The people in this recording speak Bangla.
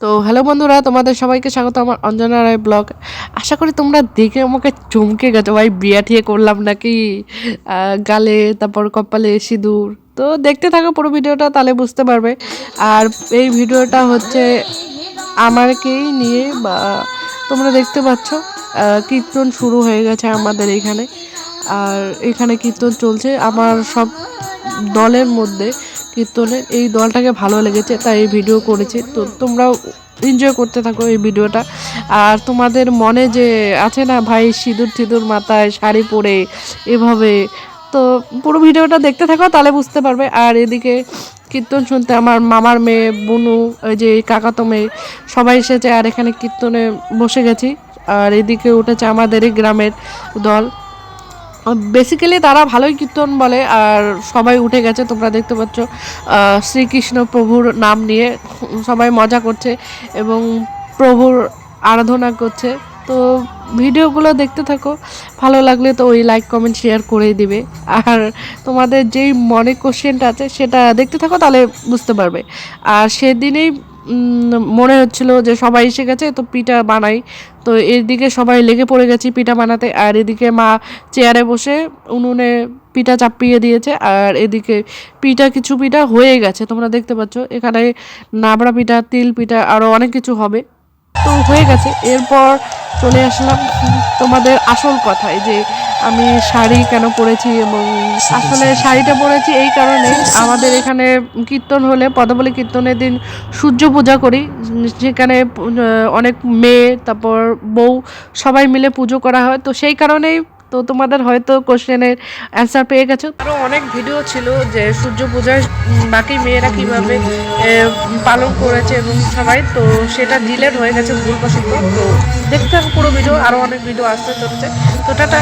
তো হ্যালো বন্ধুরা, তোমাদের সবাইকে স্বাগত আমার অঞ্জনা রায় ব্লগ আশা করি তোমরা দেখে আমাকে চমকে গেছো। ভাই, বিয়া ঠিয়ে করলাম নাকি? গালে, তারপর কপালে সিঁদুর। তো দেখতে থাকো পুরো ভিডিওটা, তাহলে বুঝতে পারবে। আর এই ভিডিওটা হচ্ছে আমাকেই নিয়ে বা তোমরা দেখতে পাচ্ছ কীর্তন শুরু হয়ে গেছে আমাদের এখানে। আর এখানে কীর্তন চলছে। আমার সব দলের মধ্যে কীর্তনের এই দলটাকে ভালো লেগেছে, তাই এই ভিডিও করেছি। তো তোমরাও এনজয় করতে থাকো এই ভিডিওটা। আর তোমাদের মনে যে আছে না ভাই, সিঁদুর টিঁদুর মাথায় শাড়ি পরে এভাবে, তো পুরো ভিডিওটা দেখতে থাকো, তাহলে বুঝতে পারবে। আর এদিকে কীর্তন শুনতে আমার মামার মেয়ে বুনু ওই যে কাকাতো মেয়ে, সবাই এসেছে। আর এখানে কীর্তনে বসে গেছি। আর এদিকে উঠেছে আমাদের এই গ্রামের দল। বেসিক্যালি তারা ভালোই কীর্তন বলে, আর সবাই উঠে গেছে, তোমরা দেখতে পাচ্ছ শ্রীকৃষ্ণ প্রভুর নাম নিয়ে সবাই মজা করছে এবং প্রভুর আরাধনা করছে। তো ভিডিওগুলো দেখতে থাকো, ভালো লাগলে তো ওই লাইক কমেন্ট শেয়ার করেই দিবে। আর তোমাদের যেই মনে কোশ্চেনটা আছে, সেটা দেখতে থাকো, তাহলে বুঝতে পারবে। আর সেদিনেই মনে হচ্ছিল যে সবাই এসে গেছে, তো পিঠা বানাই। তো এদিকে সবাই লেগে পড়ে গেছি পিঠা বানাতে, আর এদিকে মা চেয়ারে বসে উনুনে পিঠা চাপিয়ে দিয়েছে, আর এদিকে পিঠা কিছু পিঠা হয়ে গেছে, তোমরা দেখতে পাচ্ছ। এখানে নাবড়া পিঠা, তিল পিঠা আরও অনেক কিছু হবে। তো হয়ে গেছে। এরপর চলে আসলাম তোমাদের আসল কথায় যে আমি শাড়ি কেন পরেছি এবং আসলে শাড়িটা পরেছি এই কারণে আমাদের এখানে কীর্তন হলে, পদবলী কীর্তনের দিন সূর্য পূজা করি, যেখানে অনেক মেয়ে, তারপর বউ সবাই মিলে পুজো করা হয়। তো সেই কারণেই তো তোমাদের হয়তো কোশ্চেনের অ্যান্সার পেয়ে গেছো। আরও অনেক ভিডিও ছিল যে সূর্য পূজায় বাকি মেয়েরা কীভাবে পালন করেছে এবং সবাই, তো সেটা ডিলেট হয়ে গেছে ভুলবশত তো দেখতে পুরো ভিডিও আরও অনেক ভিডিও আসতে চলছে। তো টাটা।